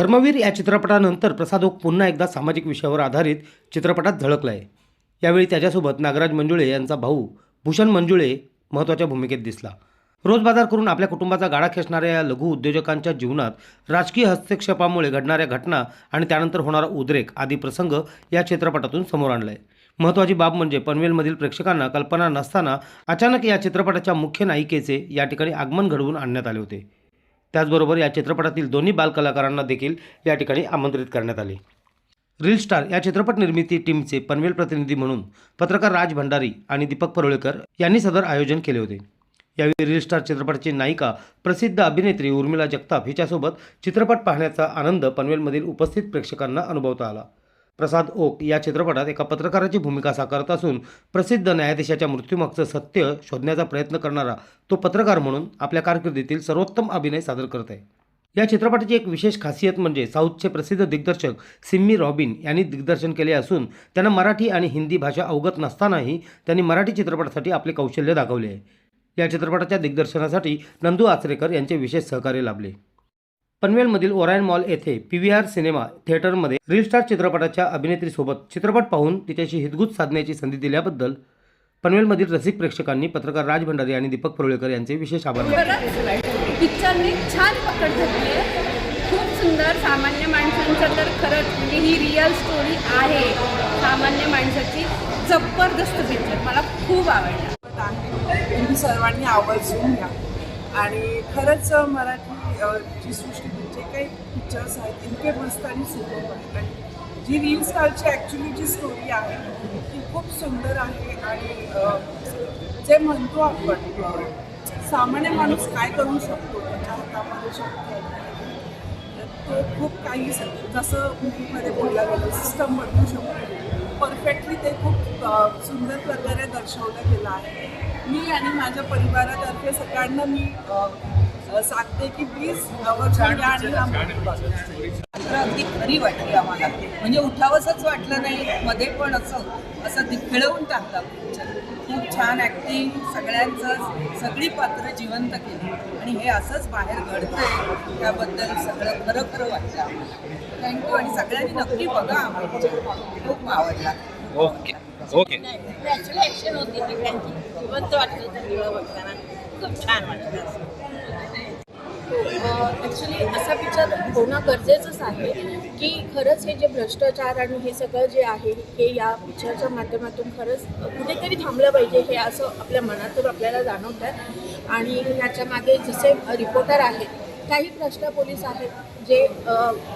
धर्मवीर या चित्रपटानंतर प्रसाद ओक पुन्हा एकदा सामाजिक विषयावर आधारित चित्रपटात झळकला आहे यावेळी त्याच्यासोबत नागराज मंजुळे यांचा भाऊ भूषण मंजुळे महत्त्वाच्या भूमिकेत दिसला. रोज बाजार करून आपल्या कुटुंबाचा गाडा खेचणाऱ्या या लघु उद्योजकांच्या जीवनात राजकीय हस्तक्षेपामुळे घडणाऱ्या घटना आणि त्यानंतर होणारा उद्रेक आदी प्रसंग या चित्रपटातून समोर आणला आहे महत्त्वाची बाब म्हणजे पनवेलमधील प्रेक्षकांना कल्पना नसताना अचानक या चित्रपटाच्या मुख्य नायिकेचे या ठिकाणी आगमन घडवून आणण्यात आले होते. त्याचबरोबर या चित्रपटातील दोन्ही बालकलाकारांना देखील या ठिकाणी आमंत्रित करण्यात आले. रील स्टार या चित्रपट निर्मिती टीमचे पनवेल प्रतिनिधी म्हणून पत्रकार राज भंडारी आणि दीपक परोळेकर यांनी सदर आयोजन केले होते. यावेळी रील स्टार चित्रपटाची नायिका प्रसिद्ध अभिनेत्री उर्मिला जगताप हिच्यासोबत चित्रपट पाहण्याचा आनंद पनवेलमधील उपस्थित प्रेक्षकांना अनुभवता आला. प्रसाद ओक या चित्रपटात एका पत्रकाराची भूमिका साकारत असून प्रसिद्ध न्यायाधीशाच्या मृत्यूमागचं सत्य शोधण्याचा प्रयत्न करणारा तो पत्रकार म्हणून आपल्या कारकिर्दीतील सर्वोत्तम अभिनय सादर करत आहे. या चित्रपटाची एक विशेष खासियत म्हणजे साऊथचे प्रसिद्ध दिग्दर्शक सिम्मी रॉबिन यांनी दिग्दर्शन केले असून त्यांना मराठी आणि हिंदी भाषा अवगत नसतानाही त्यांनी मराठी चित्रपटासाठी आपले कौशल्य दाखवले आहे. या चित्रपटाच्या दिग्दर्शनासाठी नंदू आचरेकर यांचे विशेष सहकार्य लाभले. पनवेलमधील ओरायन मॉल येथे पी व्ही आर सिनेमा थिएटरमध्ये रील स्टार चित्रपटाच्या अभिनेत्रीसोबत चित्रपट पाहून तिच्याशी हितगुज साधण्याची संधी दिल्याबद्दल पनवेलमधील रसिक प्रेक्षकांनी पत्रकार राज भंडारी आणि दीपक परोळेकर यांचे विशेष आभार पिक्चरने छान पकड आहे. खूप सुंदर सामान्य माणसांचं तर खरंच म्हणजे ही रिअल स्टोरी आहे. सामान्य माणसाची जबरदस्त पिक्चर मला खूप आवडला. तुम्ही सर्वांनी आवर्जून घ्या. आणि खरंच मराठी जी सृष्टी जे काही पिक्चर्स आहेत इतके मस्त आणि सुंदर आहेत आणि जी रील स्टारची ॲक्च्युली जी स्टोरी आहे ती खूप सुंदर आहे आणि जे म्हणतो आपण सामान्य माणूस काय करू शकतो त्याच्या हातामध्ये शक्य तो खूप काही जसं मूवीमध्ये बोलला गेलं सिस्टम बदलू शकतो. परफेक्टली ते खूप सुंदर प्रकारे दर्शवलं गेलं आहे. मी आणि माझ्या परिवारातर्फे सगळ्यांना मी सांगते की प्लीज आणि. तर अगदी खरी वाटली आम्हाला. म्हणजे उठावंसंच वाटलं नाही मध्ये पण असं असं दि- खिळवून टाकला. पिक्चर खूप छान ॲक्टिंग सगळ्यांचं सगळी पात्र जिवंत केली. आणि हे असंच बाहेर घडतंय त्याबद्दल सगळं खरं खरं वाटलं आम्हाला. थँक्यू आणि सगळ्यांनी नक्की बघा आम्हाला. खूप आवडला. ओके. ओके. नॅचरल ॲक्शन होती सगळ्यांची जिवंत वाटलं सगळं बघताना. खूप छान वाटलं. ॲक्च्युली असा विचार होणं गरजेचंच आहे की खरंच हे जे भ्रष्टाचार आणि हे सगळं जे आहे हे या पिक्चरच्या माध्यमातून खरंच कुठेतरी थांबलं पाहिजे हे असं आपल्या मनातून आपल्याला जाणवतं आहे. आणि ह्याच्यामागे जसे रिपोर्टर आहेत काही भ्रष्ट पोलीस आहेत जे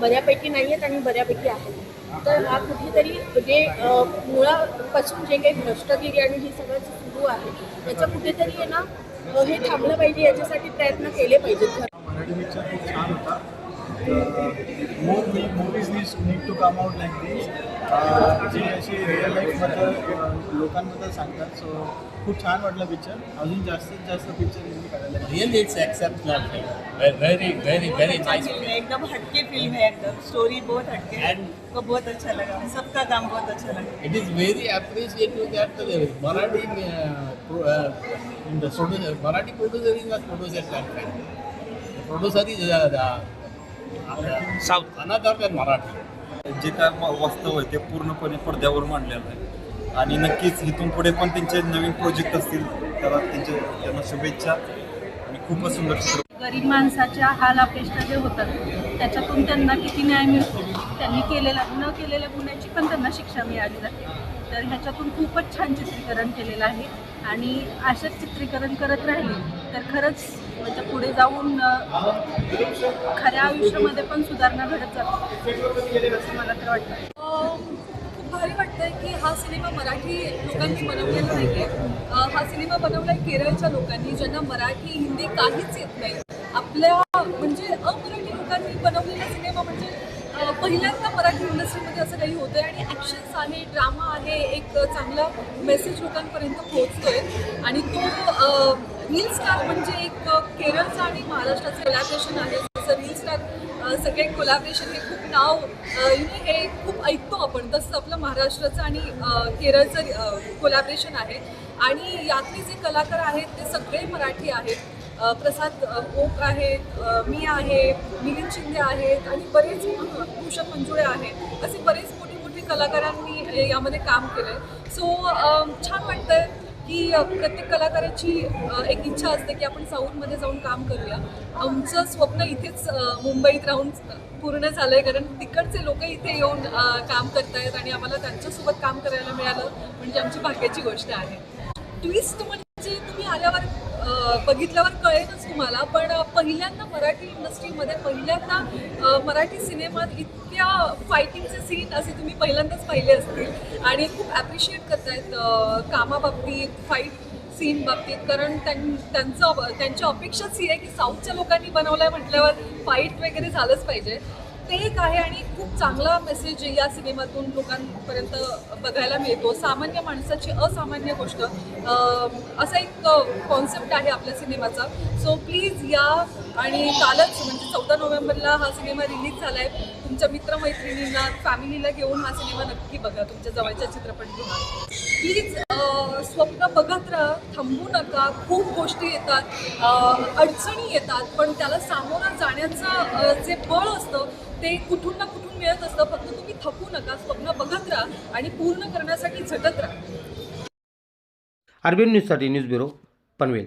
बऱ्यापैकी नाही आहेत आणि बऱ्यापैकी आहेत. तर हा कुठेतरी म्हणजे, जे मुळापासून जे काही भ्रष्टगिरी आणि हे सगळं सुरू आहे त्याचं कुठेतरी आहे ना हे थांबलं पाहिजे याच्यासाठी प्रयत्न केले पाहिजेत. मराठी पिक्चर खूप छान होता. More movies need need to come out like this जे असे रिअल लाईफबद्दल लोकांबद्दल सांगतात. सो खूप छान वाटलं पिक्चर अजून जास्तीत जास्त picture. Really, it's exceptional. Very, very, very nice. एकदम हटके फिल्म है एकदम. स्टोरी बहुत हटके And को बहुत अच्छा लगा. सबका काम बहुत अच्छा लगा. it is very appreciative that the Marathi uh, pro, uh, in the producer, Marathi South, another than Marathi. जे काय वास्तव आहे ते पूर्णपणे पडद्यावर मांडलेलं आहे आणि नक्कीच इथून पुढे पण त्यांचे नवीन प्रोजेक्ट असतील त्याला त्यांचे त्यांना शुभेच्छा आणि खूपच सुंदर गरीब माणसाच्या हाल अपेष्टा जे होतात त्याच्यातून त्यांना किती न्याय मिळतो? त्यांनी केलेल्या न केलेल्या गुन्ह्याची पण त्यांना शिक्षा मिळाली जाते. तर ह्याच्यातून खूपच छान चित्रीकरण केलेलं आहे. आणि असेच चित्रीकरण करत राहिले तर खरंच म्हणजे पुढे जाऊन खऱ्या आयुष्यामध्ये पण सुधारणा घडत जाते. असं मला तर वाटतं. खूप भारी वाटतंय की हा सिनेमा मराठी लोकांनी बनवलेला नाही आहे हा सिनेमा बनवलाय केरळच्या लोकांनी ज्यांना मराठी हिंदी काहीच येत नाही. आपल्या म्हणजे अमराठी लोकांनी बनवलेला सिनेमा म्हणजे पहिल्यांदा मराठी इंडस्ट्रीमध्ये असं काही होतंय आणि ॲक्शन्स आहे ड्रामा आहे एक चांगला मेसेज लोकांपर्यंत पोहोचतोय. आणि तो रील स्टार म्हणजे एक केरळचं आणि महाराष्ट्राचं कोलॅबरेशन आहे. जसं रील स्टार सगळे कोलॅबरेशन हे खूप नाव यु नो हे खूप ऐकतो आपण. तसं आपलं महाराष्ट्राचं आणि केरळचं कोलॅबरेशन आहे. आणि यातले जे कलाकार आहेत ते सगळे मराठी आहेत. प्रसाद ओक आहेत मी आहे मिलिंद शिंदे आहेत आणि बरेच भूषण मंजुळे आहेत. असे बरेच मोठी मोठी कलाकारांनी यामध्ये काम केलं आहे सो छान वाटतंय की प्रत्येक कलाकाराची एक इच्छा असते की आपण साऊथमध्ये जाऊन काम करूया. आमचं स्वप्न इथेच मुंबईत राहून पूर्ण झालं आहे कारण तिकडचे लोक इथे येऊन काम करतायत आणि आम्हाला त्यांच्यासोबत काम करायला मिळालं. म्हणजे आमची भाग्याची गोष्ट आहे. ट्विस्ट म्हणजे तुम्ही आल्यावर बघितल्यावर कळेलच तुम्हाला पण पहिल्यांदा मराठी इंडस्ट्रीमध्ये पहिल्यांदा मराठी सिनेमात इतक्या फायटिंगचे सीन असे तुम्ही पहिल्यांदाच पाहिले असतील. आणि खूप ॲप्रिशिएट करतायत कामाबाबतीत फाईट सीन बाबतीत. कारण त्यां त्यांचं त्यांची अपेक्षाच ही आहे की साऊथच्या लोकांनी बनवलं आहे म्हटल्यावर फाईट वगैरे झालंच पाहिजे. ते एक आहे आणि खूप चांगला मेसेज या सिनेमातून लोकांपर्यंत बघायला मिळतो. सामान्य माणसाची असामान्य गोष्ट. असा एक कॉन्सेप्ट आहे आपल्या सिनेमाचा. सो प्लीज या आणि कालच म्हणजे चौदा नोव्हेंबरला हा सिनेमा रिलीज झाला आहे तुमच्या मित्रमैत्रिणींना फॅमिलीला घेऊन हा सिनेमा नक्की बघा. तुमच्या जवळच्या चित्रपटगृहात प्लीज स्वप्न बघत राहा. थांबू नका. खूप गोष्टी येतात. अडचणी येतात. पण त्याला सामोरं जाण्याचं जे बळ असतं ते कुठून ना कुठून मिळत असतं. फक्त तुम्ही थकू नका. स्वप्न बघत राहा आणि पूर्ण करण्यासाठी झटत राहा. आरबीएन न्यूजसाठी न्यूज ब्युरो पनवेल.